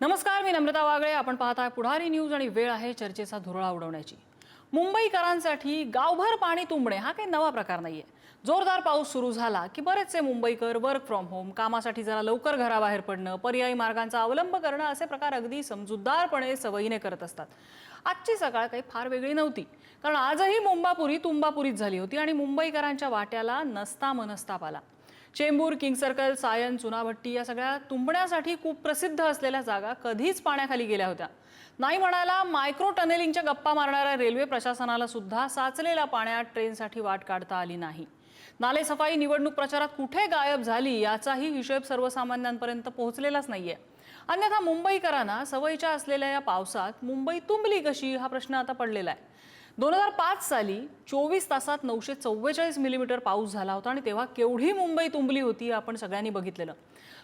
नमस्कार मी नम्रता वागळे. आपण पाहताय पुढारी न्यूज आणि वेळ आहे चर्चेचा धुरळा उडवण्याची. मुंबईकरांसाठी गावभर पाणी तुंबणे हा काही नवा प्रकार नाही आहे जोरदार पाऊस सुरू झाला की बरेचसे मुंबईकर वर्क फ्रॉम होम कामासाठी जरा लवकर घराबाहेर पडणं पर्यायी मार्गांचा अवलंब करणं असे प्रकार अगदी समजूतदारपणे सवयीने करत असतात. आजची सकाळ काही फार वेगळी नव्हती. कारण आजही मुंबापुरी तुंबापुरीत झाली होती आणि मुंबईकरांच्या वाट्याला नसता मनस्ताप आला. चेंबूर किंग सर्कल सायन चुनाभट्टी या सगळ्या तुंबण्यासाठी खूप प्रसिद्ध असलेल्या जागा कधीच पाण्याखाली गेल्या होत्या. नाही म्हणायला मायक्रो टनेलिंगच्या गप्पा मारणाऱ्या रेल्वे प्रशासनाला सुद्धा साचलेल्या पाण्यात ट्रेनसाठी वाट काढता आली नाही. नालेसफाई निवडणूक प्रचारात कुठे गायब झाली याचाही हिशेब सर्वसामान्यांपर्यंत पोहोचलेलाच नाहीये. अन्यथा मुंबईकरांना सवयीच्या असलेल्या या पावसात मुंबई तुंबली कशी हा प्रश्न आता पडलेला आहे. दोन हजार पाच साली चोवीस तासात नऊशे चव्वेचाळीस मिलीमीटर पाऊस झाला होता आणि तेव्हा केवढी मुंबई तुंबली होती आपण सगळ्यांनी बघितलेलं.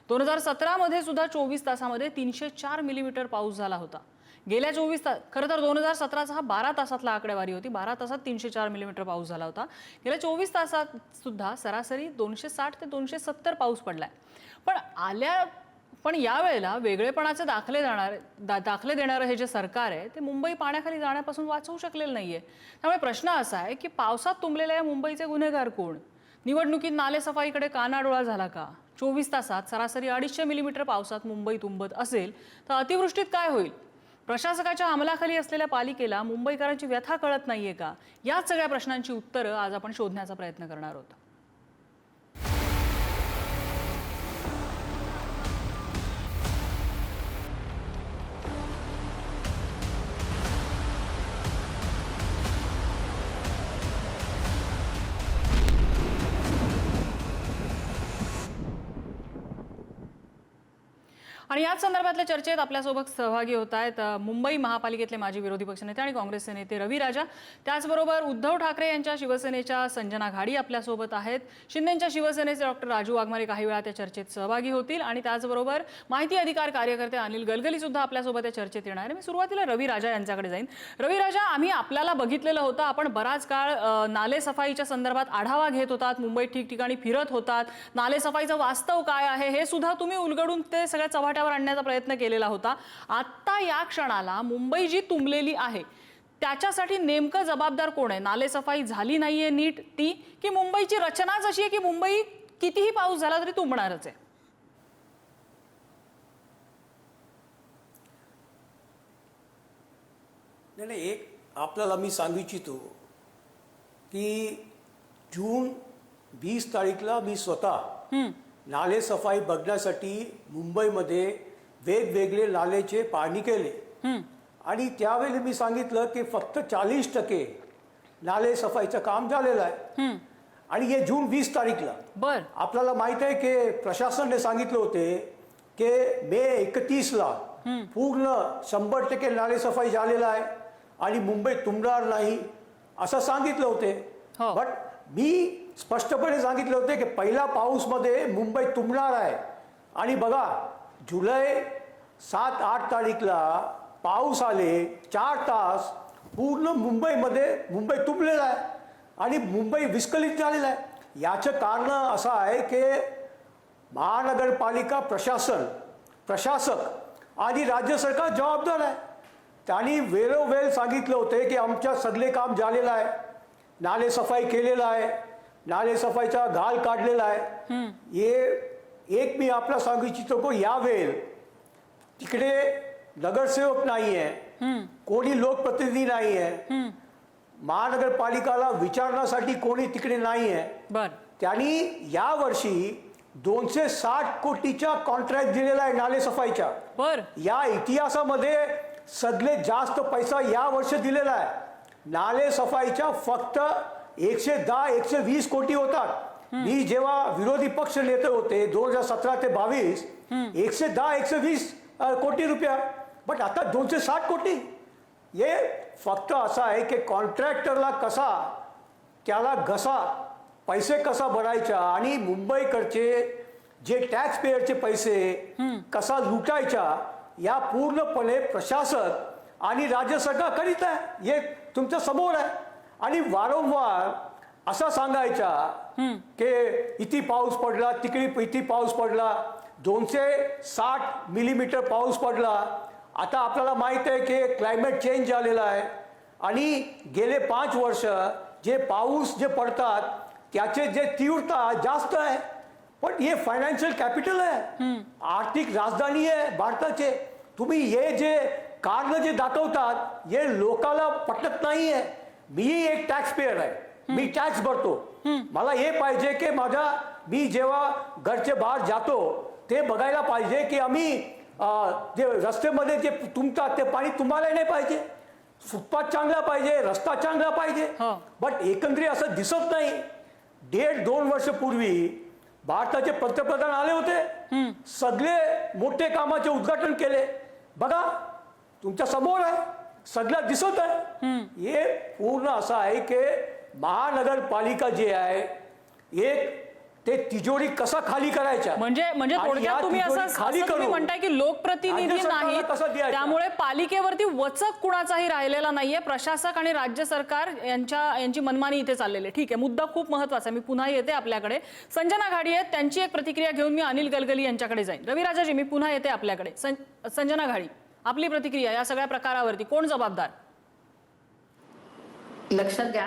दोन हजार सतरामध्ये सुद्धा चोवीस तासामध्ये तीनशे चार मिलीमीटर पाऊस झाला होता. गेल्या चोवीस तास खरं तर दोन हजार सतराचा हा बारा तासातला आकडेवारी होती. बारा तासात तीनशे चार मिलीमीटर पाऊस झाला होता. गेल्या चोवीस तासात सुद्धा सरासरी दोनशे साठ ते दोनशे सत्तर पाऊस पडलाय. पण आल्या पण यावेळेला वेगळेपणाचे दाखले जाणार दा दाखले देणारं हे जे सरकार आहे ते मुंबई पाण्याखाली जाण्यापासून वाचवू शकलेलं नाही आहे त्यामुळे प्रश्न असा आहे की पावसात तुंबलेल्या या मुंबईचे गुन्हेगार कोण? निवडणुकीत नालेसफाईकडे कानाडोळा झाला का? चोवीस तासात सरासरी अडीचशे मिलीमीटर पावसात मुंबई तुंबत असेल तर अतिवृष्टीत काय होईल? प्रशासकाच्या अंमलाखाली असलेल्या पालिकेला मुंबईकरांची व्यथा कळत नाहीये का? याच सगळ्या प्रश्नांची उत्तरं आज आपण शोधण्याचा प्रयत्न करणार आहोत. आणि याच संदर्भातल्या चर्चेत आपल्यासोबत सहभागी होत आहेत मुंबई महापालिकेतले माजी विरोधी पक्षनेते आणि काँग्रेसचे नेते रवी राजा. त्याचबरोबर उद्धव ठाकरे यांच्या शिवसेनेच्या संजना घाडी आपल्यासोबत आहेत. शिंदेच्या शिवसेनेचे डॉक्टर राजू वाघमारे काही वेळा त्या चर्चेत सहभागी होतील आणि त्याचबरोबर माहिती अधिकार कार्यकर्ते अनिल गलगली सुद्धा आपल्यासोबत या चर्चेत येणार आहे मी सुरुवातीला रवी राजा यांच्याकडे जाईन. रवी राजा आम्ही आपल्याला बघितलेलं होतं आपण बराच काळ नाले नालेसफाईच्या संदर्भात आढावा घेत होतात. मुंबईत ठिकठिकाणी फिरत होतात. नालेसफाईचं वास्तव काय आहे हे सुद्धा तुम्ही उलगडून ते सगळ्या चव्हाट्यावर आणण्याचा प्रयत्न केलेला होता. आत्ता या क्षणाला मुंबई जी तुंबलेली आहे त्याच्यासाठी नेमकं जबाबदार कोण आहे? नालेसफाई झाली नाहीये नीट ती की मुंबईची रचनाच अशी आहे की मुंबई कितीही पाऊस झाला तरी तुंबणारच आहे? नाही नाही एक आपल्याला मी सांगू इच्छितो की जून वीस तारीखला मी स्वतः नाले सफाई बघण्यासाठी मुंबईमध्ये वेगवेगळे नालेचे पाहणी केले. आणि त्यावेळी मी सांगितलं की फक्त चाळीस टक्के नाले सफाईचं काम झालेलं आहे. आणि हे जून वीस तारीखला. बर. आपल्याला माहीत आहे की प्रशासनाने सांगितलं होते की मे एकतीसला पूर्ण शंभर टक्के नालेसफाई झालेला आहे आणि मुंबई तुंबणार नाही असं सांगितलं होते. हो. बट मी स्पष्टपणे सांगितले होते की पहिला पाऊसमध्ये मुंबई तुंबणार आहे. आणि बघा जुलै सात आठ तारीखला पाऊस आले चार तास पूर्ण मुंबईमध्ये मुंबई तुंबलेला आहे. आणि मुंबई विस्कलित झालेलं आहे. याचं कारण असं आहे की महानगरपालिका प्रशासन प्रशासक आणि राज्य सरकार जबाबदार आहे. त्यांनी वेळोवेळ सांगितलं होते की आमच्या सगळे काम झालेलं आहे. नाले सफाई केलेलं आहे. नाले सफाईचा घाल काढलेला आहे. हे एक मी आपला सांगू इच्छितो की यावेळेल तिकडे नगरसेवक नाही आहे कोणी लोकप्रतिनिधी नाही आहे महानगरपालिकाला विचारण्यासाठी कोणी तिकडे नाही आहे त्यांनी यावर्षी दोनशे साठ कोटीचा कॉन्ट्रॅक्ट दिलेला आहे नाले सफाईच्या बर. या इतिहासामध्ये सगळे जास्त पैसा या वर्षी दिलेला आहे. नाले सफाईच्या फक्त एकशे दहा एकशे वीस कोटी होतात. मी जेव्हा विरोधी पक्ष नेते होते दोन हजार सतरा ते बावीस एकशे दहा एकशे वीस कोटी रुपया. बट आता दोनशे साठ कोटी. हे फक्त असं आहे की कॉन्ट्रॅक्टरला कसा त्याला घसा पैसे कसा भरायचा आणि मुंबईकडचे जे टॅक्स पेयरचे पैसे कसा लुटायचा या पूर्णपणे प्रशासक आणि राज्य सरकार करीत आहे. हे तुमच्यासमोर आहे. आणि वारंवार असा सांगायचा की इथे पाऊस पडला तिकडे इथे पाऊस पडला दोनशे साठ मिलीमीटर पाऊस पडला. आता आपल्याला माहीत आहे की क्लायमेट चेंज झालेला आहे. आणि गेले पाच वर्ष जे पाऊस जे पडतात त्याचे जे तीव्रता जास्त आहे पण हे फायनान्शियल कॅपिटल आहे. आर्थिक राजधानी आहे भारताचे. तुम्ही हे जे कारण जे दाखवतात हे लोकाला पटत नाही आहे मी एक टॅक्स पेअर आहे. मी टॅक्स भरतो. मला हे पाहिजे की माझा मी जेव्हा घरचे बाहेर जातो ते बघायला पाहिजे की आम्ही जे रस्त्यामध्ये जे तुमतात ते पाणी तुम्हाला नाही पाहिजे. फुटपाथ चांगला पाहिजे रस्ता चांगला पाहिजे. हो. बट एकंदरीत असं दिसत नाही. डेढ़ दोन वर्षपूर्वी भारताचे पंतप्रधान आले होते. सगळे मोठे कामाचे उद्घाटन केले. बघा तुमच्यासमोर आहे. सगळं दिसत आहे. हे पूर्ण असं आहे की महानगरपालिका जे आहे एक ते तिजोरी कसा खाली करायचा? म्हणजे म्हणजे थोडक्यात तुम्ही असं तुम्ही करू. म्हणताय की लोकप्रतिनिधी द्यायचं? त्यामुळे पालिकेवरती वचक कुणाचाही राहिलेला नाहीये. प्रशासक आणि राज्य सरकार यांच्या यांची मनमानी इथे चाललेली ठीक आहे मुद्दा खूप महत्त्वाचा आहे. मी पुन्हा येते आपल्याकडे. संजना घाडी आहेत त्यांची एक प्रतिक्रिया घेऊन मी अनिल गलगली यांच्याकडे जाईन. रविराजाजी मी पुन्हा येते आपल्याकडे. संजना घाडी. आपली प्रतिक्रिया या सगळ्या प्रकारावरती. कोण जबाबदार? लक्षात घ्या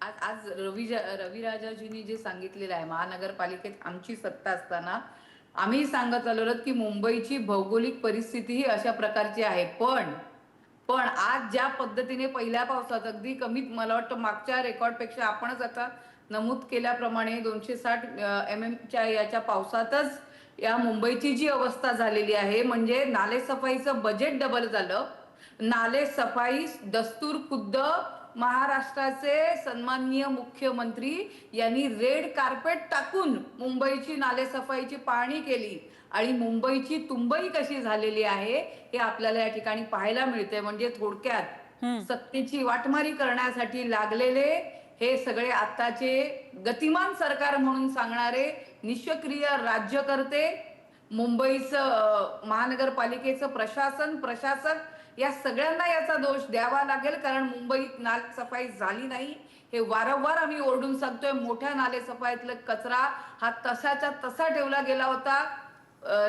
आज आज रवी रविराजाजींनी जे सांगितलेलं आहे महानगरपालिकेत आमची सत्ता असताना आम्ही सांगत आलो की मुंबईची भौगोलिक परिस्थिती ही अशा प्रकारची आहे. पण पण आज ज्या पद्धतीने पहिल्या पावसात अगदी कमीत मला वाटतं मागच्या रेकॉर्डपेक्षा आपणच आता नमूद केल्याप्रमाणे दोनशे साठ एम एमच्या याच्या पावसातच या मुंबईची जी अवस्था झालेली आहे म्हणजे नालेसफाईचं बजेट डबल झालं. नाले सफाई दस्तूर खुद्द महाराष्ट्राचे सन्माननीय मुख्यमंत्री यांनी रेड कार्पेट टाकून मुंबईची नालेसफाईची पाहणी केली. आणि मुंबईची तुंबई कशी झालेली आहे हे आपल्याला या ठिकाणी पाहायला मिळते म्हणजे थोडक्यात सत्तेची वाटमारी करण्यासाठी लागलेले हे सगळे आताचे गतिमान सरकार म्हणून सांगणारे निष्क्रिय राज्यकर्ते मुंबईचं अं, महानगरपालिकेचं प्रशासन प्रशासक या सगळ्यांना याचा दोष द्यावा लागेल कारण मुंबईत नालेसफाई झाली नाही. हे वारंवार आम्ही ओरडून सांगतोय मोठ्या नालेसफाईतला कचरा हा तसाच्या तसा ठेवला गेला होता.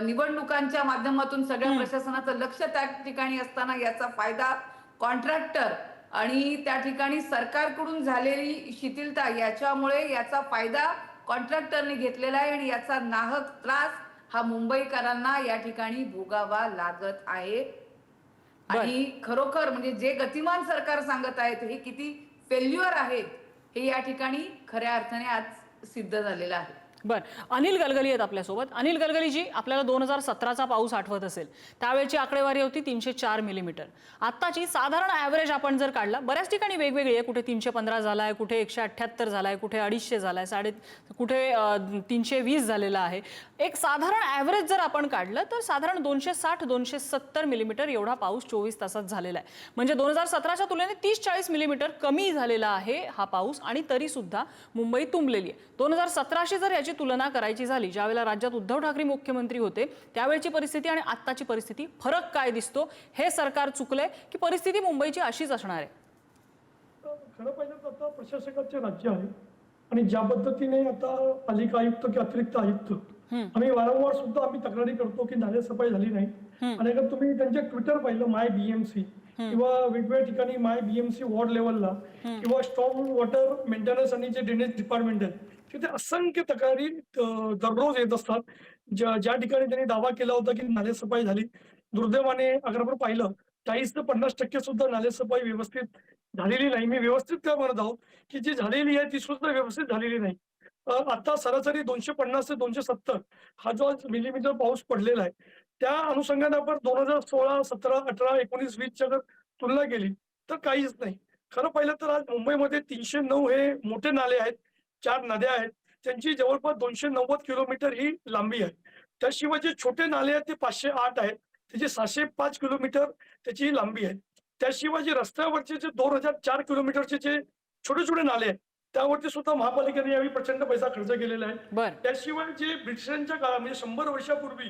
निवडणुकांच्या माध्यमातून सगळ्या प्रशासनाचं लक्ष त्या ठिकाणी असताना याचा फायदा कॉन्ट्रॅक्टर आणि त्या ठिकाणी सरकारकडून झालेली शिथिलता याच्यामुळे याचा फायदा कॉन्ट्रॅक्टरने घेतलेला आहे आणि याचा नाहक त्रास हा मुंबईकरांना या ठिकाणी भोगावा लागत आहे. आणि खरोखर म्हणजे जे गतिमान सरकार सांगत आहेत हे किती फेल्युअर आहेत हे या ठिकाणी खऱ्या अर्थाने आज सिद्ध झालेलं आहे. बर अनिल गलगली आहेत आपल्यासोबत. अनिल गलगलीजी आपल्याला दोन हजार सतराचा पाऊस आठवत असेल. त्यावेळची आकडेवारी होती तीनशे चार मिलीमीटर. आत्ताची साधारण ॲव्हरेज आपण जर काढला बऱ्याच ठिकाणी वेगवेगळी आहे. कुठे तीनशे पंधरा झालाय कुठे एकशे अठ्ठ्याहत्तर झालाय कुठे अडीचशे झालाय साडे कुठे तीनशे वीस झालेला आहे. एक साधारण ॲव्हरेज जर आपण काढलं तर साधारण दोनशे साठ दोनशे सत्तर मिलीमीटर एवढा पाऊस चोवीस तासात झालेला आहे. म्हणजे दोन हजार सतराच्या तुलनेत तीस चाळीस मिलीमीटर कमी झालेला आहे हा पाऊस आणि तरी सुद्धा मुंबई तुंबलेली आहे. दोन हजार सतराशी जर याची तुलना करायची झाली ज्यावेळेला राज्यात उद्धव ठाकरे मुख्यमंत्री होते त्यावेळची परिस्थिती आणि आत्ताची परिस्थिती फरक काय दिसतो हे सरकार चुकलंय की परिस्थिती मुंबईची अशीच असणार आहे? खरं पाहिजे तर आता प्रशासकाचे राज्य आहे आणि ज्या पद्धतीने आता पालिका आयुक्त किंवा अतिरिक्त आयुक्त आम्ही वारंवार सुद्धा आम्ही तक्रारी करतो की नालेसफाई झाली नाही. आणि अगर तुम्ही त्यांचे ट्विटर पाहिलं माय बीएमसी किंवा वेगवेगळ्या ठिकाणी माय बीएमसी वॉर्ड लेवलला किंवा स्टॉम वॉटर मेंटेनन्स आणि जे ड्रेनेज डिपार्टमेंट आहे तिथे असंख्य तक्रारी दररोज येत असतात. ज्या ज्या ठिकाणी त्यांनी दावा केला होता की नालेसफाई झाली. दुर्दैवाने अगर आपण पाहिलं चाळीस ते पन्नास टक्के सुद्धा नालेसफाई व्यवस्थित झालेली नाही. मी व्यवस्थित काय म्हणत आहोत की जी झालेली आहे ती सुद्धा व्यवस्थित झालेली नाही. आता सरासरी दोनशे पन्नास ते दोनशे सत्तर हा जो आज मिलीमीटर पाऊस पडलेला आहे त्या अनुषंगाने आपण दोन हजार सोळा सतरा अठरा एकोणीस वीसच्या जर तुलना केली तर काहीच नाही. खरं पाहिलं तर आज मुंबईमध्ये तीनशे नऊ हे मोठे नाले आहेत. चार नद्या आहेत. त्यांची जवळपास दोनशे नव्वद किलोमीटर ही लांबी आहे. त्याशिवाय जे छोटे नाले आहेत ते पाचशे आठ आहेत. त्याची सहाशे पाच किलोमीटर त्याची लांबी आहे. त्याशिवाय जे रस्त्यावरचे जे दोन हजार चार किलोमीटरचे जे छोटे छोटे नाले आहेत त्यावरती सुद्धा महापालिकेने यावेळी प्रचंड पैसा खर्च केलेला आहे. त्याशिवाय जे ब्रिटिशांच्या काळात म्हणजे शंभर वर्षापूर्वी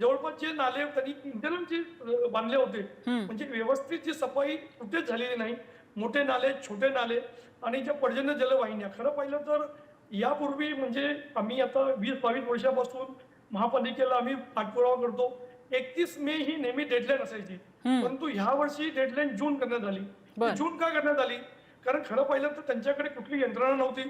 जवळपास जे नाले त्यांनी इंटरनल जे बांधले होते म्हणजे व्यवस्थित जी सफाई कुठेच झालेली नाही. मोठे नाले छोटे नाले आणि ज्या पर्जन्य जलवाहिन्या. खरं पाहिलं तर यापूर्वी म्हणजे आम्ही आता वीस बावीस वर्षापासून महापालिकेला आम्ही पाठपुरावा करतो. एकतीस मे ही नेहमी डेडलाईन असायची. परंतु ह्या वर्षी डेडलाईन जून करण्यात आली. जून का करण्यात आली? कारण खरं पाहिलं तर त्यांच्याकडे कुठली यंत्रणा नव्हती.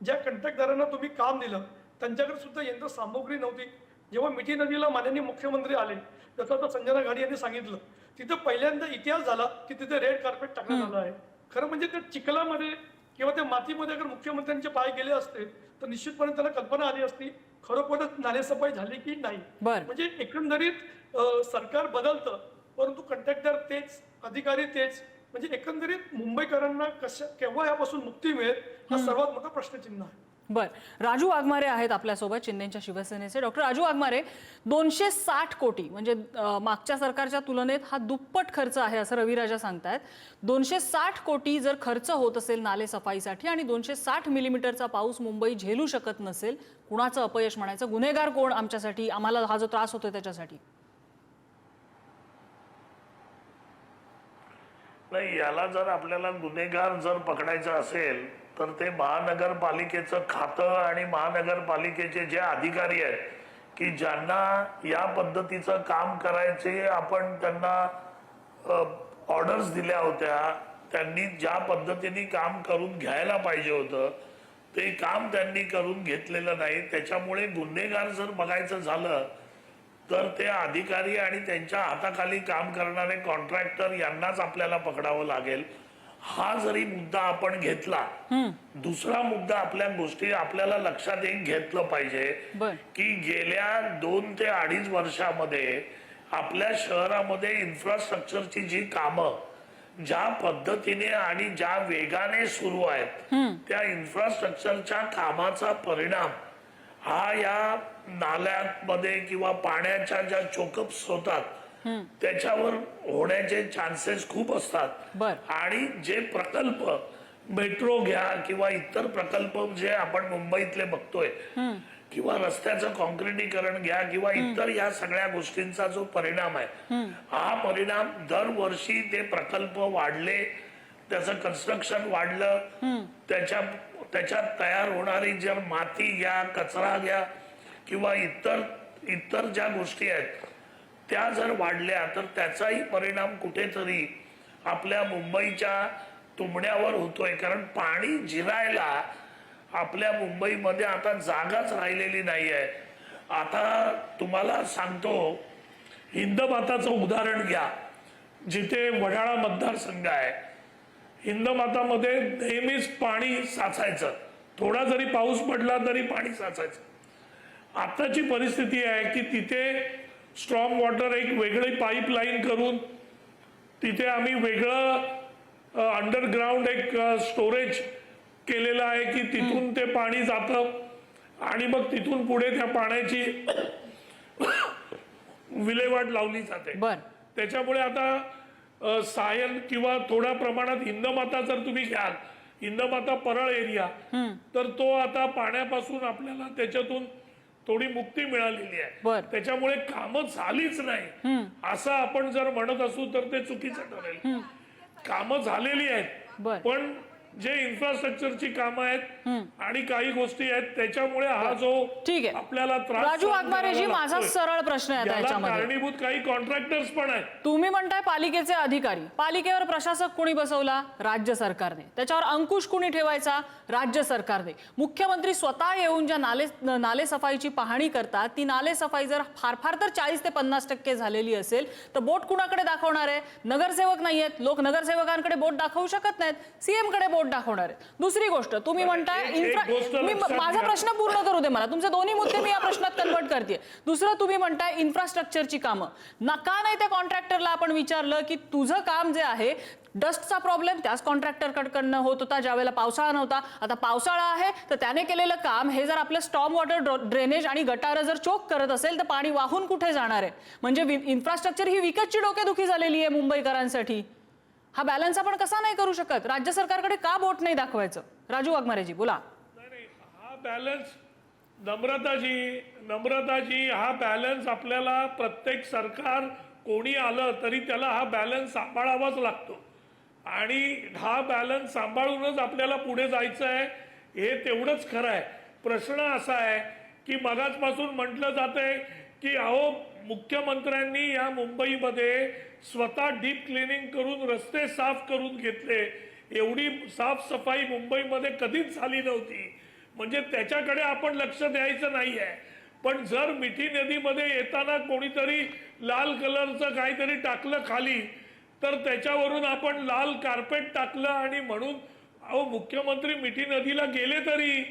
ज्या कंत्राटदारांना तुम्ही काम दिलं त्यांच्याकडे सुद्धा यंत्र सामुग्री नव्हती. जेव्हा मिठी नदीला माननीय मुख्यमंत्री आले जसं आता संजना गाडी यांनी सांगितलं तिथं पहिल्यांदा इतिहास झाला की तिथे रेड कार्पेट टाकण्यात आलं आहे. खरं म्हणजे त्या चिखलामध्ये किंवा त्या मातीमध्ये अगर मुख्यमंत्र्यांचे पाय गेले असते तर निश्चितपणे त्यांना कल्पना आली असती खरोखरच नालेसफाई झाली की नाही. म्हणजे एकंदरीत सरकार बदलतं परंतु कंट्रॅक्टर तेच अधिकारी तेच म्हणजे एकंदरीत मुंबईकरांना कशा केव्हा यापासून मुक्ती मिळेल हा सर्वात मोठा प्रश्नचिन्ह आहे. बर. राजू वाघमारे आहेत आपल्यासोबत शिंदेच्या शिवसेनेचे. डॉक्टर राजू वाघमारे दोनशे साठ कोटी म्हणजे मागच्या सरकारच्या तुलनेत हा दुप्पट खर्च आहे असं रविराजा सांगतायत. दोनशे साठ कोटी जर खर्च होत असेल नाले सफाईसाठी आणि दोनशे साठ मिलीमीटरचा पाऊस मुंबई झेलू शकत नसेल कुणाचं अपयश म्हणायचं? गुन्हेगार कोण आमच्यासाठी? आम्हाला हा जो त्रास होतोय त्याच्यासाठी. नाही याला जर आपल्याला गुन्हेगार जर पकडायचं असेल तर ते महानगरपालिकेचं खातं आणि महानगरपालिकेचे जे अधिकारी आहेत की ज्यांना या पद्धतीचं काम करायचे आपण त्यांना ऑर्डर्स दिल्या होत्या त्यांनी ज्या पद्धतीने काम करून घ्यायला पाहिजे होतं ते काम त्यांनी करून घेतलेलं नाही. त्याच्यामुळे गुन्हेगार जर बघायचं झालं तर ते अधिकारी आणि त्यांच्या हाताखाली काम करणारे कॉन्ट्रॅक्टर यांनाच आपल्याला पकडावं लागेल. हा जरी मुद्दा आपण घेतला दुसरा मुद्दा आपल्या गोष्टी आपल्याला लक्षात एक घेतलं पाहिजे की गेल्या दोन ते अडीच वर्षामध्ये आपल्या शहरामध्ये इन्फ्रास्ट्रक्चरची जी कामं ज्या पद्धतीने आणि ज्या वेगाने सुरू आहेत त्या इन्फ्रास्ट्रक्चरच्या कामाचा परिणाम हा या नाल्यांमध्ये किंवा पाण्याच्या ज्या चोकअप्स होतात त्याच्यावर होण्याचे चान्सेस खूप असतात. आणि जे प्रकल्प मेट्रो घ्या किंवा इतर प्रकल्प जे आपण मुंबईतले बघतोय किंवा रस्त्याचं कॉन्क्रिटीकरण घ्या किंवा इतर या सगळ्या गोष्टींचा जो परिणाम आहे हा परिणाम दरवर्षी ते प्रकल्प वाढले त्याचं कन्स्ट्रक्शन वाढलं त्याच्या त्याच्यात तयार होणारी जर माती घ्या कचरा घ्या किंवा इतर इतर ज्या गोष्टी आहेत त्या जर वाढल्या तर त्याचाही परिणाम कुठेतरी आपल्या मुंबईच्या तुंबण्यावर होतोय. कारण पाणी जिरायला आपल्या मुंबईमध्ये आता जागाच राहिलेली नाही आहे आता तुम्हाला सांगतो हिंदमाताचं उदाहरण घ्या. जिथे वडाळा मतदारसंघ आहे हिंदमातामध्ये नेहमीच पाणी साचायचं. थोडा जरी पाऊस पडला तरी पाणी साचायचं. आताची परिस्थिती आहे की तिथे स्ट्रॉंग वॉटर एक वेगळी पाईपलाईन करून तिथे आम्ही वेगळं अंडरग्राऊंड एक स्टोरेज केलेलं आहे की तिथून ते पाणी जातं. आणि मग तिथून पुढे त्या पाण्याची विल्हेवाट लावली जाते. बर. त्याच्यामुळे आता सायन किंवा थोड्या प्रमाणात हिंदमाता जर तुम्ही घ्याल हिंदमाता परळ एरिया तर तो आता पाण्यापासून आपल्याला त्याच्यातून थोडी मुक्ती मिळालेली आहे. त्याच्यामुळे कामं झालीच नाही. असं आपण जर म्हणत असू तर ते चुकीचं ठरेल. कामं झालेली आहेत. पण जे इन्फ्रास्ट्रक्चरची कामं आहेत आणि काही गोष्टी आहेत त्याच्यामुळे हा जो ठीक आहे. आपल्याला राजू वाघमारेजी माझा सरळ प्रश्न आहे कारणीभूत काही कॉन्ट्रॅक्टर्स पण आहेत. तुम्ही म्हणताय पालिकेचे अधिकारी. पालिकेवर प्रशासक कुणी बसवला? राज्य सरकारने. त्याच्यावर अंकुश कुणी ठेवायचा? राज्य सरकारने. मुख्यमंत्री स्वतः येऊन ज्या नाले नाले सफाईची पाहणी करतात ती नाले सफाई जर फार फार तर चाळीस ते पन्नास टक्के झालेली असेल तर बोट कुणाकडे दाखवणार आहे? नगरसेवक नाही आहेत लोक नगरसेवकांकडे बोट दाखवू शकत नाहीत. सीएमकडे बोट दाखवणार आहेत. दुसरी गोष्ट तुम्ही म्हणताय इन्फ्रा मी माझा. प्रश्न पूर्ण करू दे मला. तुमचे दोन्ही मुद्दे मी या प्रश्नात कन्वर्ट करते दुसरं तुम्ही म्हणताय इन्फ्रास्ट्रक्चरची कामं. ना का नाही त्या कॉन्ट्रॅक्टरला आपण विचारलं की तुझं काम जे आहे डस्टचा प्रॉब्लेम त्याच कॉन्ट्रॅक्टरकडनं होत होता ज्यावेळेला पावसाळा नव्हता. आता पावसाळा आहे तर त्याने केलेलं काम हे जर आपलं स्टॉम वॉटर ड्रेनेज आणि गटारं जर चोक करत असेल तर पाणी वाहून कुठे जाणार आहे? म्हणजे इन्फ्रास्ट्रक्चर ही विकतची डोकेदुखी झालेली आहे मुंबईकरांसाठी. हा बॅलन्स आपण कसा नाही करू शकत? राज्य सरकारकडे का बोट नाही दाखवायचं? राजू वाघमारेजी बोला. नाही, हा बॅलन्स नम्रताजी नम्रताजी हा बॅलन्स आपल्याला प्रत्येक सरकार कोणी आलं तरी त्याला हा बॅलन्स सांभाळावाच लागतो. आणि हा बॅलन्स सांभाळूनच आपल्याला पुढे जायचं आहे हे तेवढंच खरं आहे. प्रश्न असा आहे की मगाचपासून म्हटलं आहे की अहो मुख्यमंत्र्यांनी या मुंबईमध्ये स्वतः डीप क्लिनिंग करून रस्ते साफ करून घेतले. एवढी साफसफाई मुंबईमध्ये कधीच झाली नव्हती. म्हणजे त्याच्याकडे आपण लक्ष द्यायचं नाही आहे पण जर मिठी नदीमध्ये येताना कोणीतरी लाल कलरचं काहीतरी टाकलं खाली तर त्याच्यावरून आपण लाल कार्पेट टाकलं आणि म्हणून अहो मुख्यमंत्री मिठी नदीला गेले तरी?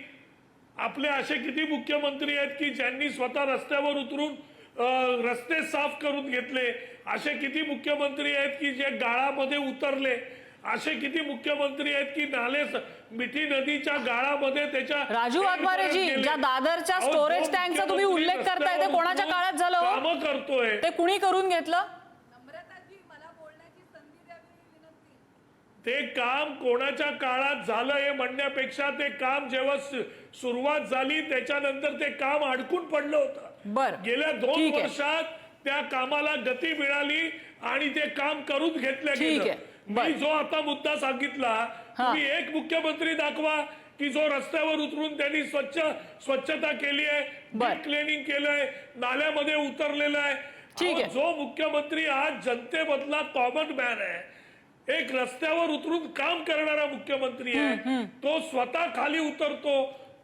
आपले असे किती मुख्यमंत्री आहेत की ज्यांनी स्वतः रस्त्यावर उतरून रस्ते साफ करून घेतले. असे किती मुख्यमंत्री आहेत की जे गाळामध्ये उतरले. असे किती मुख्यमंत्री आहेत की नाले स- मिठी नदीच्या गाळामध्ये त्याच्या राजू वाघमारेजी. ज्या दादरच्या अहो, storage जो टँकचा तुम्ही उल्लेख करताय ते कोणाच्या काळात झालं हो? कामं करतोय. ते कुणी करून घेतलं? नम्रताजी मला बोलण्याची संधी द्यावी विनंती. ते काम कोणाच्या काळात झालं हे म्हणण्यापेक्षा ते काम जेव्हा सुरुवात झाली त्याच्यानंतर ते काम अडकून पडलं होतं. बर गेल्या दोन. वर्षात त्या कामाला गती मिळाली आणि ते काम करून घेतलं गेलं. मी जो आता मुद्दा सांगितला तुम्ही एक मुख्यमंत्री दाखवा की जो रस्त्यावर उतरून त्यांनी स्वच्छ स्वच्छता केली आहे. क्लिनिंग केलंय नाल्यामध्ये उतरलेलं आहे. जो मुख्यमंत्री आज जनतेमधला कॉमन मॅन आहे एक रस्त्यावर उतरून काम करणारा मुख्यमंत्री आहे तो स्वतः खाली उतरतो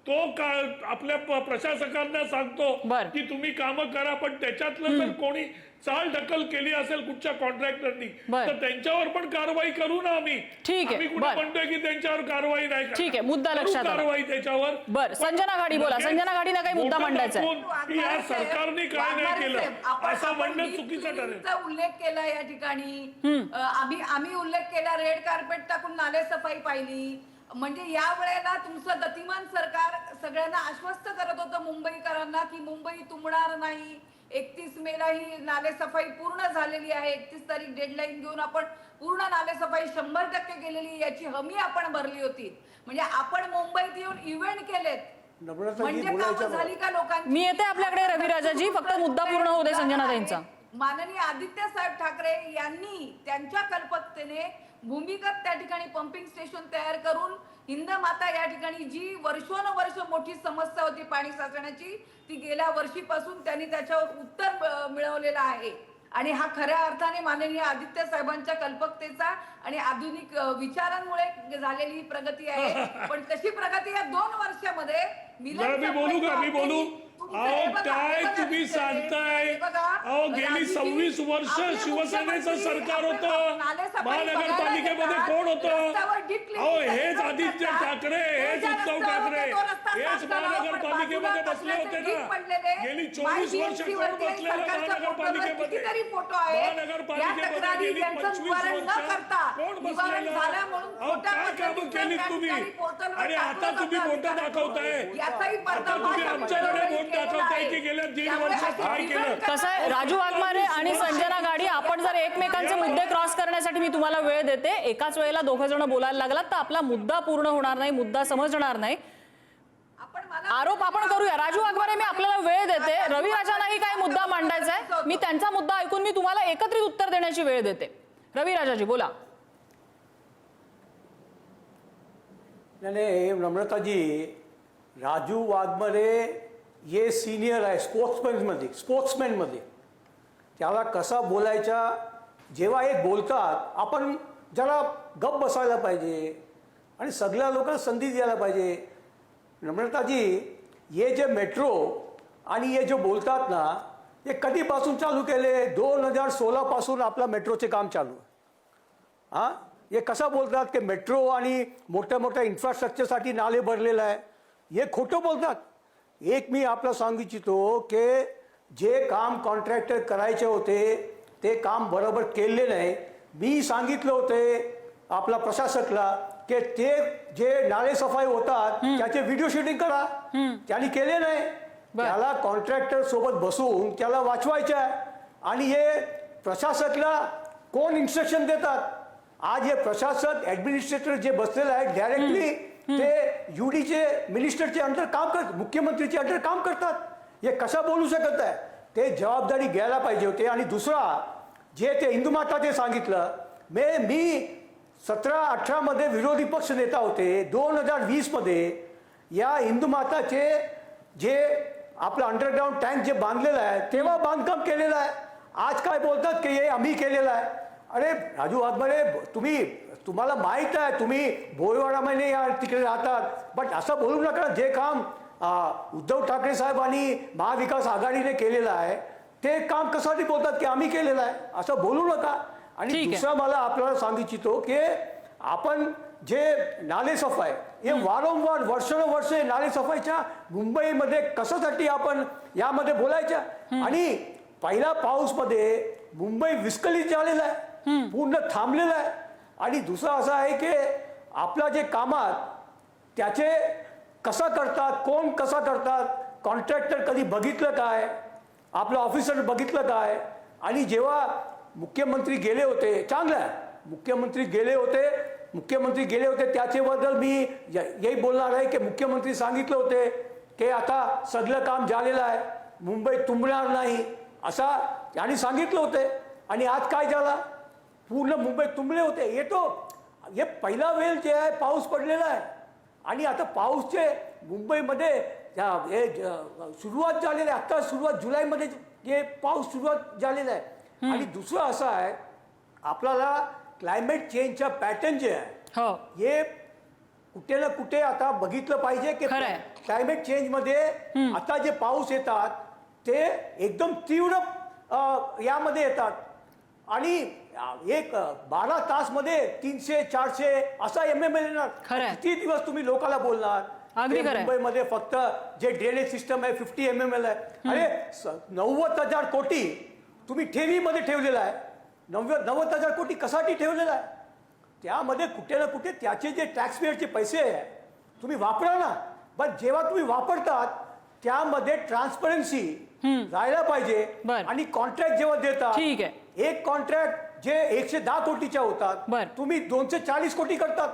तो का आपल्या प- प्रशासकांना सांगतो बर. की तुम्ही काम करा पण त्याच्यातलं जर कोणी चाल ढकल केली असेल कुठच्या कॉन्ट्रॅक्टरनी बर. तर त्यांच्यावर पण कारवाई करू ना आम्ही ठीक आहे. आम्ही कुठे बर. म्हणतोय की त्यांच्यावर कारवाई नाही. ठीक आहे. मुद्दा करू लक्षात आला. कारवाई त्याच्यावर बर. संजना घाडी बोला. लगेच संजना घाडीला काही मुद्दा बोटं मांडायचा आहे. दाखवून की या सरकारने काय नाही केलं असं म्हणणं चुकीचं ठरेल उल्लेख केला या ठिकाणी अ, आम्ही आम्ही उल्लेख केला रेड कार्पेट टाकून नाले सफाई पाहिली म्हणजे या वेळेला तुमचं गतिमान सरकार सगळ्यांना आश्वस्त करत होतं मुंबईकरांना की मुंबई तुंबणार नाही. एकतीस मेला ही नाले सफाई पूर्ण झालेली आहे. एकतीस तारीख डेडलाईन घेऊन आपण पूर्ण नाले सफाई शंभर टक्के केलेली याची हमी आपण भरली होती. म्हणजे आपण मुंबईत येऊन इव्हेंट केलेत. म्हणजे झाली का लोकांची? मी येते आपल्याकडे रविराजाजी. फक्त मुद्दा पूर्ण होऊ दे संजनाताईंचा माननीय आदित्य साहेब ठाकरे यांनी त्यांच्या कल्पकतेने भूमिगत त्या ठिकाणी पंपिंग स्टेशन तयार करून हिंद माता या ठिकाणी जी वर्षोनवर्ष मोठी समस्या होती पाणी साचण्याची ती गेल्या वर्षीपासून त्यांनी त्याच्यावर उत्तर मिळवलेलं आहे. आणि हा खऱ्या अर्थाने माननीय आदित्य साहेबांच्या कल्पकतेचा आणि आधुनिक विचारांमुळे झालेली ही प्रगती आहे. पण कशी प्रगती या दोन वर्षामध्ये मी बोलू का? मी बोलू? अहो काय तुम्ही सांगताय? अहो गेली सव्वीस वर्ष शिवसेनेचं सरकार होतं. महानगरपालिकेमध्ये कोण होतं? अहो हेच आदित्य? ठाकरे हेच उद्धव ठाकरे. हेच महानगरपालिकेमध्ये बसले होते ना. गेली चोवीस वर्ष कोण सरकारच्या महानगरपालिकेमध्ये महानगरपालिकेमध्ये गेली पंचवीस वर्ष. कोण बसलेलं? अहो काय कामं केलीत त्या तुम्ही? आणि आता तुम्ही मोठं. दाखवताय? याचाही आता पर्दाफाश तुम्ही आपण आमच्याकडे वेळोवेळी बोट केलेला दाखवताय आहे. की गेल्या दीड त्यामुळे वर्षात हा काय केलं. result कसं आहे राजू वाघमारे आणि संजना गाडी आपण जर एकमेकांचे मुद्दे क्रॉस करण्यासाठी मी तुम्हाला वेळ देते. एकाच वेळेला दोघं जण बोलायला लागलात तर आपला मुद्दा पूर्ण होणार नाही मुद्दा समजणार नाही. आपण मला आरोप आपण करूया. राजू वाघमारे मी आपल्याला वेळ देते. रवी राजांनाही काय मुद्दा मांडायचा आहे. मी त्यांचा मुद्दा ऐकून मी तुम्हाला एकत्रित उत्तर देण्याची वेळ देते. रवी राजाजी बोला. नाही नाही नम्रताजी राजू वाघमरे हे सिनियर आहे स्पोर्ट्समॅनमध्ये स्पोर्ट्समॅनमध्ये त्याला कसा बोलायचा जेव्हा एक बोलतात आपण जरा गप बसायला पाहिजे आणि सगळ्या लोकांना संधी द्यायला पाहिजे. नम्रताजी हे जे मेट्रो आणि हे जे बोलतात ना हे कधीपासून चालू केले? दोन हजार सोळापासून आपला मेट्रोचे काम चालू आहे. हां? हे कसं बोलतात की मेट्रो आणि मोठ्या मोठ्या इन्फ्रास्ट्रक्चरसाठी नाले भरलेलं आहे? हे खोटं बोलतात. एक मी आपलं सांगू इच्छितो की जे काम कॉन्ट्रॅक्टर करायचे होते ते काम बरोबर केले नाही. मी सांगितलं होते आपला प्रशासकला की ते जे नाले सफाई होतात त्याचे व्हिडिओ शूटिंग करा. त्यांनी केले नाही. त्याला कॉन्ट्रॅक्टर सोबत बसून त्याला वाचवायचं आहे आणि हे प्रशासकला कोण इन्स्ट्रक्शन देतात? आज हे प्रशासक ऍडमिनिस्ट्रेटर जे बसलेले आहेत डायरेक्टली ते युडीचे मिनिस्टरचे अंडर काम करत मुख्यमंत्रीचे अंडर काम करतात. हे कसा बोलू शकत आहे? ते जबाबदारी घ्यायला पाहिजे होते. आणि दुसरा जे ते हिंदू माता ते सांगितलं मे मी सतरा अठरामध्ये विरोधी पक्ष नेता होते. दोन हजार वीसमध्ये या हिंदू माताचे जे आपलं अंडरग्राऊंड टँक जे बांधलेलं आहे तेव्हा बांधकाम केलेलं आहे. आज काय बोलतात की हे आम्ही केलेलं आहे? अरे राजू वाघमारे तुम्ही तुम्हाला माहीत आहे तुम्ही भोयवाडामध्ये या तिकडे राहतात. बट असं बोलू नका जे काम उद्धव ठाकरे साहेबांनी महाविकास आघाडीने केलेलं आहे ते काम कशासाठी बोलतात की आम्ही केलेलं आहे? असं बोलू नका. आणि. दुसरं मला आपल्याला सांगू इच्छितो की आपण जे नालेसफाई हे वारंवार वर्षानुवर्षे नालेसफाईच्या मुंबईमध्ये कशासाठी आपण यामध्ये बोलायच्या? आणि पहिल्या पाऊसमध्ये मुंबई विस्कळीत झालेलं आहे. पूर्ण थांबलेलं आहे. आणि दुसरं असं आहे की आपला जे कामात त्याचे कसा करतात कोण कसा करतात कॉन्ट्रॅक्टर कधी बघितलं काय आपलं ऑफिसर बघितलं काय आणि जेव्हा मुख्यमंत्री गेले होते चांगलं आहे. मुख्यमंत्री गेले होते मुख्यमंत्री गेले होते त्याच्याबद्दल मी यही बोलणार आहे की मुख्यमंत्री सांगितलं होते की आता सगळं काम झालेलं आहे मुंबई तुंबणार नाही असा त्यांनी सांगितलं होते. आणि आज काय झाला? पूर्ण मुंबई तुंबले होते. येतो हे पहिला वेळ जे आहे पाऊस पडलेला आहे. आणि आता पाऊसचे मुंबईमध्ये हे सुरुवात झालेली आहे. आता सुरुवात जुलैमध्ये जे पाऊस सुरुवात झालेला आहे. आणि दुसरं असं आहे आपल्याला क्लायमेट चेंजचा पॅटर्न जे आहे हो. हे कुठे ना कुठे आता बघितलं पाहिजे की. क्लायमेट चेंजमध्ये आता जे पाऊस येतात ते एकदम तीव्र यामध्ये येतात. आणि एक बारा तासमध्ये तीनशे चारशे असा एम एम एल येणार. किती दिवस तुम्ही लोकांना बोलणार. मुंबईमध्ये फक्त जे ड्रेनेज सिस्टम आहे फिफ्टी एम एम एल आहे अरे नव्वद हजार कोटी तुम्ही ठेवीमध्ये ठेवलेला आहे नव्वद नव्वद हजार कोटी कशासाठी ठेवलेला आहे त्यामध्ये कुठे ना कुठे त्याचे जे टॅक्स पेअरचे पैसे आहे तुम्ही वापरा ना पण जेव्हा तुम्ही वापरतात त्यामध्ये ट्रान्सपरन्सी राहायला पाहिजे. आणि कॉन्ट्रॅक्ट जेव्हा देतात. एक कॉन्ट्रॅक्ट जे एकशे दहा कोटीच्या होतात बर. तुम्ही दोनशे चाळीस कोटी करतात.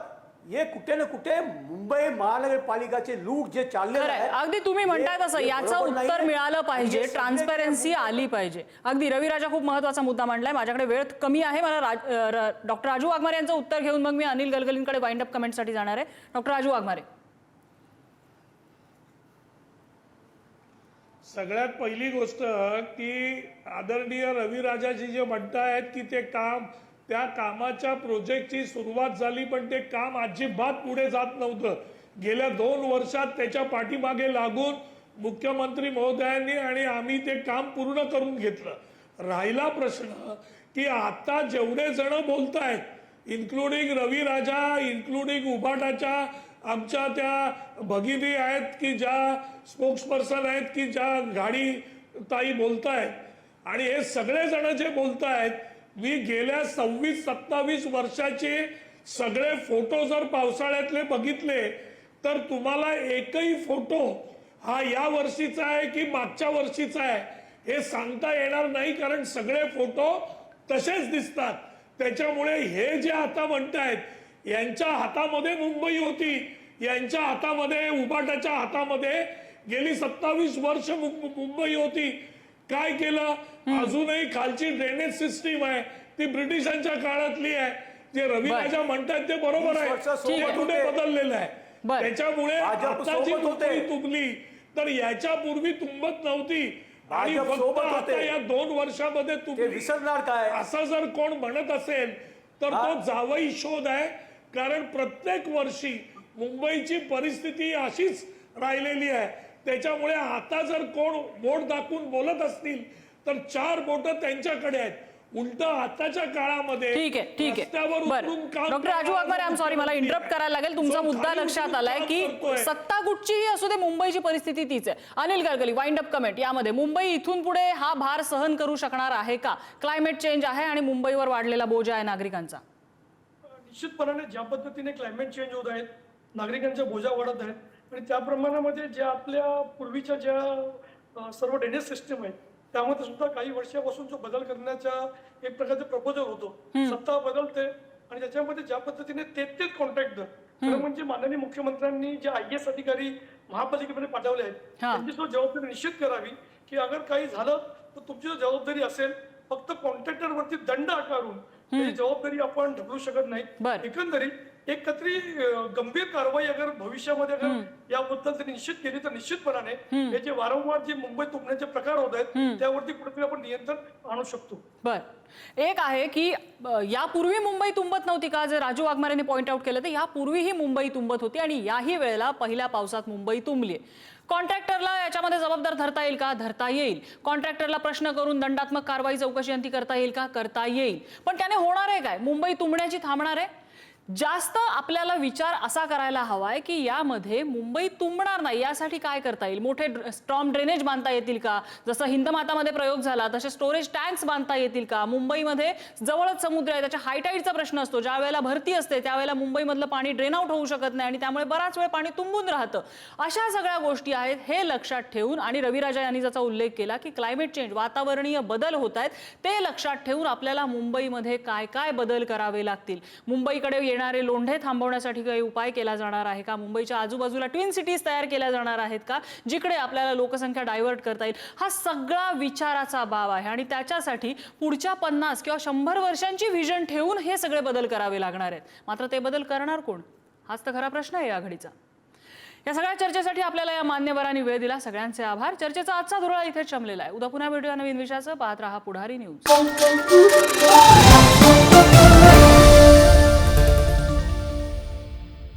हे कुठे ना कुठे मुंबई महानगरपालिकाचे लूट जे चालले. अगदी तुम्ही म्हणताय तसं. याचं उत्तर मिळालं पाहिजे. ट्रान्सपरन्सी आली पाहिजे. अगदी रविराजा खूप महत्त्वाचा मुद्दा मांडलाय. माझ्याकडे वेळ कमी आहे. मला राज- अ, र- डॉक्टर राजू वाघमारे यांचं उत्तर घेऊन मग मी अनिल गलगलींकडे वाइंड अप कमेंटसाठी जाणार आहे. डॉक्टर राजू वाघमारे. सगळ्यात पहिली गोष्ट की आदरणीय रविराजाजी जे म्हणतायत की ते काम त्या कामाच्या प्रोजेक्टची सुरुवात झाली पण ते काम अजिबात पुढे जात नव्हतं. गेल्या दोन वर्षात त्याच्या पाठीमागे लागून मुख्यमंत्री महोदयांनी आणि आम्ही ते काम पूर्ण करून घेतलं. राहिला प्रश्न की आता जेवढे जण बोलतायत इन्क्लुडिंग रविराजा इन्क्लुडिंग उभाटाच्या आमच्या त्या भगिनी आहेत की ज्या स्पोक्सपर्सन आहेत की ज्या गाडी ताई बोलतायत. आणि हे सगळे जण जे बोलतायत मी गेल्या सव्वीस सत्तावीस वर्षाचे सगळे फोटो जर पावसाळ्यातले बघितले तर तुम्हाला एकही फोटो हा या वर्षीचा आहे की मागच्या वर्षीचा आहे हे सांगता येणार नाही कारण सगळे फोटो तसेच दिसतात. त्याच्यामुळे हे जे आता म्हणतायत यांच्या हातामध्ये मुंबई होती. यांच्या हातामध्ये उबाटाच्या हातामध्ये गेली सत्तावीस वर्ष मुंबई होती. काय केलं? अजूनही खालची ड्रेनेज सिस्टीम आहे. ती ब्रिटिशांच्या काळातली आहे. जे रविराजा म्हणतात ते बरोबर आहे. ते कुठे. बदललेलं आहे. त्याच्यामुळे आता जी तुंबली. तर याच्यापूर्वी तुंबत नव्हती. आणि फक्त सोबत आता होते. या दोन वर्षामध्ये ते तुंबली. विसरणार काय? असं जर कोण म्हणत असेल तर? तो जावई शोध आहे. कारण प्रत्येक वर्षी मुंबईची परिस्थिती अशीच राहिलेली आहे. त्याच्यामुळे आता जर कोण बोट दाखवून बोलत असतील तर चार बोट त्यांच्याकडे आहेत. उलट आताच्या काळामध्ये ठीक आहे ठीक आहे. डॉक्टर राजू करणारा वाघमारे आम सॉरी मला इंटरप्ट. करायला लागेल. तुमचा मुद्दा लक्षात आलाय की. सत्ता कुठचीही असू दे मुंबईची परिस्थिती तीच आहे. Anil Gadkari wind up comment यामध्ये. मुंबई इथून पुढे हा भार सहन करू शकणार आहे का? क्लायमेट चेंज आहे आणि मुंबईवर वाढलेला बोजा आहे नागरिकांचा. निश्चितपणाने ज्या पद्धतीने क्लायमेट चेंज होत आहेत नागरिकांच्या बोजा वाढत आहेत आणि त्या प्रमाणामध्ये ज्या आपल्या पूर्वीच्या ज्या सर्व ड्रेनेज सिस्टम आहेत त्यामध्ये सुद्धा काही वर्षापासून जो बदल करण्याचा एक प्रकारचं प्रपोजल होतो. सत्ता बदलते आणि त्याच्यामध्ये ज्या पद्धतीने तेच तेच कॉन्ट्रॅक्टर खरं म्हणजे माननीय मुख्यमंत्र्यांनी जे आय एस अधिकारी महापालिकेमध्ये पाठवले आहेत. त्यांची सुद्धा जबाबदारी निश्चित करावी की अगर काही झालं तर तुमची जो जबाबदारी असेल फक्त कॉन्ट्रॅक्टर वरती दंड आकारून त्याची जबाबदारी आपण ढकलू शकत नाही. बरं. एकंदरीत एक तरी अं, गंभीर कारवाई अगर भविष्यामध्ये अगर याबद्दल जर निश्चित केली तर निश्चितपणाने हे जे वारंवार जे मुंबईत तुंबण्याचे प्रकार होत आहेत त्यावरती कुठेतरी आपण नियंत्रण आणू शकतो. बर. एक आहे की यापूर्वी मुंबई तुंबत नव्हती का? जे राजू वाघमारेंनी पॉईंट आउट केलं तर यापूर्वीही मुंबई तुंबत होती आणि याही वेळेला पहिल्या पावसात मुंबई तुंबली. कॉन्ट्रॅक्टरला याच्यामध्ये जबाबदार धरता येईल का? धरता येईल. कॉन्ट्रॅक्टरला प्रश्न करून दंडात्मक कारवाई चौकशी अंती करता येईल का? करता येईल. पण त्याने होणार आहे काय? मुंबई तुंबण्याची थांबणार आहे? जास्त आपल्याला विचार असा करायला हवाय की यामध्ये मुंबई तुंबणार नाही. यासाठी काय करता येईल? मोठे स्ट्रॉम ड्रेनेज बांधता येतील का? जसं हिंदमातामध्ये प्रयोग झाला तसे स्टोरेज टँक्स बांधता येतील का? मुंबईमध्ये जवळच समुद्र आहे त्याच्या हायटाईडचा प्रश्न असतो. ज्या वेळेला भरती असते त्यावेळेला मुंबईमधलं पाणी ड्रेन आउट होऊ शकत नाही आणि त्यामुळे बराच वेळ पाणी तुंबून राहतं. अशा सगळ्या गोष्टी आहेत हे लक्षात ठेवून आणि रविराजा यांनी ज्याचा उल्लेख केला की क्लायमेट चेंज वातावरणीय बदल होत आहेत ते लक्षात ठेवून आपल्याला मुंबईमध्ये काय काय बदल करावे लागतील? मुंबईकडे येणारे लोंढे थांबवण्यासाठी काही उपाय केला जाणार आहे का? मुंबईच्या आजूबाजूला ट्विन सिटीज तयार केल्या जाणार आहेत का? जिकडे आपल्याला लोकसंख्या डायव्हर्ट करता येईल. हा सगळा विचाराचा बाब आहे आणि त्याच्यासाठी पुढच्या पन्नास किंवा शंभर वर्षांची व्हिजन ठेवून हे सगळे बदल करावे लागणार आहेत. मात्र ते बदल करणार कोण? हाच तर खरा प्रश्न आहे या घडीचा. या सगळ्या चर्चेसाठी आपल्याला या मान्यवरांनी वेळ दिला. सगळ्यांचे आभार. चर्चेचा आजचा धुरळा इथे चमलेला आहे. उद्या पुन्हा भेटूया नवीन विषयाचं. पाहत रहा पुढारी न्यूज.